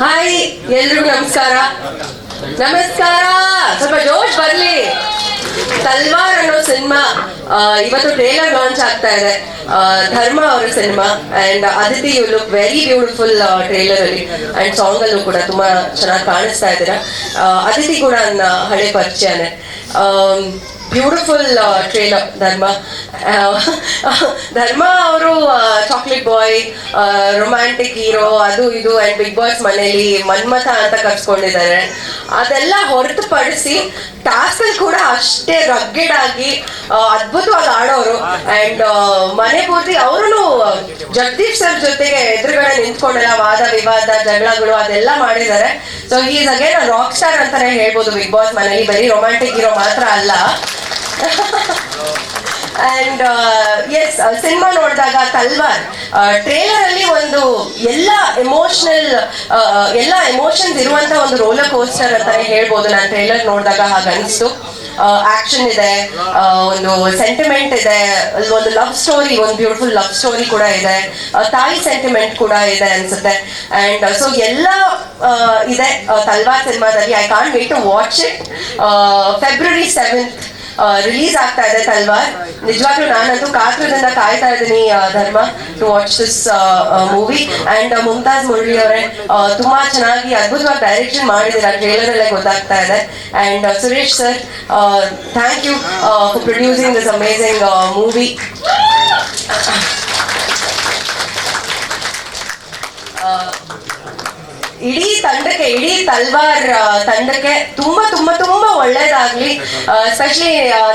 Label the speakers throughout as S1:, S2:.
S1: Hi ಎಲ್ರಿಗೂ ನಮಸ್ಕಾರ. ನಮಸ್ಕಾರ. ಸ್ವಲ್ಪ ಜೋಶ್ ಬರ್ಲಿ. ತಲ್ವಾರ್ ಅನ್ನೋ ಸಿನಿಮಾ ಇವತ್ತು ಟ್ರೇಲರ್ ಲಾಂಚ್ ಆಗ್ತಾ ಇದೆ. ಧರ್ಮ ಅವರ cinema and Aditi you look very beautiful trailer ಅಲ್ಲಿ. ಅಂಡ್ ಸಾಂಗ್ ಅಲ್ಲೂ ಕೂಡ ತುಂಬಾ ಚೆನ್ನಾಗಿ ಕಾಣಿಸ್ತಾ ಇದ್ದೀರಾ. ಅದಿತಿ ಕೂಡ ನನ್ನ ಹಳೆ ಪರಿಚಯನೇ. ಬ್ಯೂಟಿಫುಲ್ ಟ್ರೇಲರ್ ಧರ್ಮ. ಧರ್ಮ ಅವರು ಚಾಕ್ಲೇಟ್ ಬಾಯ್ ರೊಮ್ಯಾಂಟಿಕ್ ಹೀರೋ ಅದು ಇದು ಅಂಡ್ ಬಿಗ್ ಬಾಸ್ ಮನೇಲಿ ಮನ್ಮಥ ಅಂತ ಕರ್ಸ್ಕೊಂಡಿದ್ದಾರೆ. ಅದೆಲ್ಲ ಹೊರತುಪಡಿಸಿ ಟಾಸ್ಕ್ ಕೂಡ ಅಷ್ಟೇ ರಗ್ಗೆಡ್ ಆಗಿ ಅದ್ಭುತವಾಗಿ ಆಡೋರು. ಅಂಡ್ ಮನೆ ಪೂರ್ತಿ ಅವರು ಜಗದೀಶ್ ಸರ್ ಜೊತೆಗೆ ಎದುರುಗಡೆ ನಿಂತ್ಕೊಂಡೆಲ್ಲ ವಾದ, ವಿವಾದ, ಜಗಳಗಳು ಅದೆಲ್ಲ ಮಾಡಿದ್ದಾರೆ. So is again rock star ಅಂತಾನೆ ಹೇಳ್ಬೋದು ಬಿಗ್ ಬಾಸ್ ಮನೇಲಿ. ಬರೀ ರೊಮ್ಯಾಂಟಿಕ್ ಹೀರೋ ಮಾತ್ರ ಅಲ್ಲ. ಅಂಡ್ ಎಸ್ ಸಿನಿಮಾ ನೋಡಿದಾಗ ತಲ್ವಾರ್ ಟ್ರೇಲರ್ ಅಲ್ಲಿ ಒಂದು ಎಲ್ಲ ಎಮೋಷನಲ್ ಎಲ್ಲ ಎಮೋಷನ್ಸ್ ಇರುವಂತ ಒಂದು ರೋಲರ್ ಕೋಸ್ಟರ್ ಅಂತ ಹೇಳ್ಬೋದು. ನಾನು ಟ್ರೇಲರ್ ನೋಡಿದಾಗ ಹಾಗೆ ಅನಿಸ್ತು ಆಕ್ಷನ್ ಇದೆ ಒಂದು ಸೆಂಟಿಮೆಂಟ್ ಇದೆ, ಒಂದು ಲವ್ ಸ್ಟೋರಿ ಒಂದು ಬ್ಯೂಟಿಫುಲ್ ಲವ್ ಸ್ಟೋರಿ ಕೂಡ ಇದೆ. ತಾಯಿ ಸೆಂಟಿಮೆಂಟ್ ಕೂಡ ಇದೆ ಅನ್ಸುತ್ತೆ. ಅಂಡ್ ಸೊ ಎಲ್ಲ ಇದೆ ತಲ್ವಾರ್ ಸಿನಿಮಾದಲ್ಲಿ I can't wait to watch it February seventh release ಆಗ್ತಾ ಇದೆ ತಲ್ವಾರ್ ನಿಜವಾಗ್ಲೂ ನಾನಂತೂ ಕಾತುರದಿಂದ ಕಾಯ್ತಾ ಇದ್ದೀನಿ Dharma to watch this movie and Mumtaz Murali ಅವರೇ ತುಂಬಾ ಚೆನ್ನಾಗಿ ಅದ್ಭುತವಾಗಿ ಡೈರೆಕ್ಷನ್ ಮಾಡಿದ್ದೀರಾ ಟ್ರೇಲರ್ ಅಲ್ಲೇ ಗೊತ್ತಾಗ್ತಾ ಇದೆ. And Suresh sir thank you for producing this amazing movie ಇಡೀ ತಂಡಕ್ಕೆ, ಇಡೀ ತಲ್ವಾರ್ ತಂಡಕ್ಕೆ ತುಂಬಾ ತುಂಬಾ ತುಂಬಾ ಒಳ್ಳೇದಾಗ್ಲಿ. ಎಸ್ಪೆಷಲಿ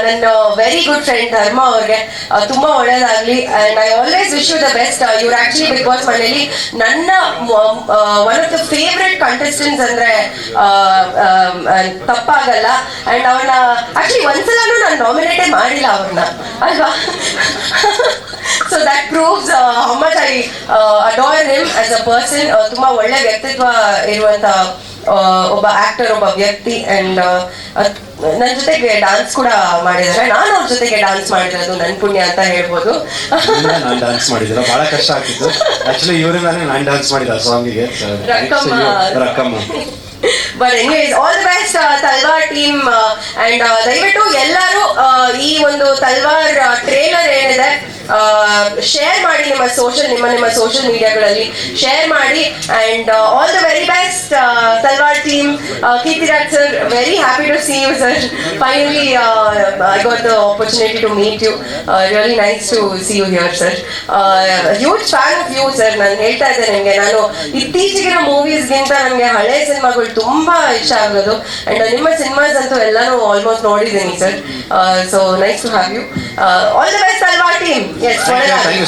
S1: ನನ್ನ ವೆರಿ ಗುಡ್ ಫ್ರೆಂಡ್ ಧರ್ಮ ಅವ್ರಿಗೆ ತುಂಬಾ ಒಳ್ಳೇದಾಗ್ಲಿ. And I always wish you the best ಇವ್ರು ಆಕ್ಚುಲಿ ಬಿಗ್ ಬಾಸ್ ಮನೆಯಲ್ಲಿ. ನನ್ನ one of the favourite contestants ಅಂದ್ರೆ ತಪ್ಪಾಗಲ್ಲ. ಅಂಡ್ ಅವ್ರನ್ನ ಆಕ್ಚುಲಿ ಒಂದ್ಸಲನೂ ನಾನು ನಾಮಿನೇಟೇ ಮಾಡಿಲ್ಲ ಅವ್ರನ್ನ. ಅಲ್ವಾ? So that proves how much I adore him as a person ತುಂಬಾ ಒಳ್ಳೆ ವ್ಯಕ್ತಿತ್ವ ಇರುವಂತ ಒಬ್ಬ ಆಕ್ಟರ್ ಒಬ್ಬ ವ್ಯಕ್ತಿ ಅಂಡ್ ನನ್ನ ಜೊತೆಗೆ ಡಾನ್ಸ್ ಕೂಡ ಮಾಡಿದ್ದಾರೆ. ನಾನು ಅವ್ರ ಜೊತೆಗೆ ಡಾನ್ಸ್ ಮಾಡಿರೋದು ನನ್ನ ಪುಣ್ಯ ಅಂತ ಹೇಳ್ಬೋದು.
S2: ನಾನು ಡ್ಯಾನ್ಸ್ ಮಾಡಿದಿರ ಬಹಳ ಕಷ್ಟ ಆಗ್ತಿತ್ತು. ಆಕ್ಚುಲಿ ಇವರಿಂದಾನೇ ನಾನು ಡ್ಯಾನ್ಸ್ ಮಾಡಿದ ಸಾಂಗಿಗೆ
S1: Rakkamma. But anyways all the best Talwar team and ದಯವಿಟ್ಟು ಎಲ್ಲರೂ uh, ಈ ಒಂದು ತಲ್ವಾರ್ ಟ್ರೇಲರ್ ಏನಿದೆ ಶೇರ್ ಮಾಡಿ ನಿಮ್ಮ ಸೋಷಿಯಲ್ ನಿಮ್ಮ ನಿಮ್ಮ ಸೋಷಿಯಲ್ ಮೀಡಿಯಾಗಳಲ್ಲಿ ಶೇರ್ ಮಾಡಿ and all the very best team Keerthiraj sir very happy to see you sir finally I got the opportunity to meet you really nice to see you here sir huge fan of you sir ನಾನು ಹೇಳ್ತಾ ಇದ್ದೆ ನಿಮಗೆ. ನಾನು ಇತ್ತೀಚೆಗಿನ ಮೂವೀಸ್ಗಿಂತ ನನಗೆ ಹಳೆ ಸಿನಿಮಾಗಳು ತುಂಬಾ ಇಷ್ಟ ಆಗೋದು. ಅಂಡ್ ನಿಮ್ಮ ಸಿನಿಮಾಸ್ ಅಂತೂ ಎಲ್ಲಾನು ಆಲ್ಮೋಸ್ಟ್ ನೋಡಿದ್ದೀನಿ sir so nice to have you all the best ಅಲ್ವಾ ಟೀಮ್ ಎಸ್
S2: you, you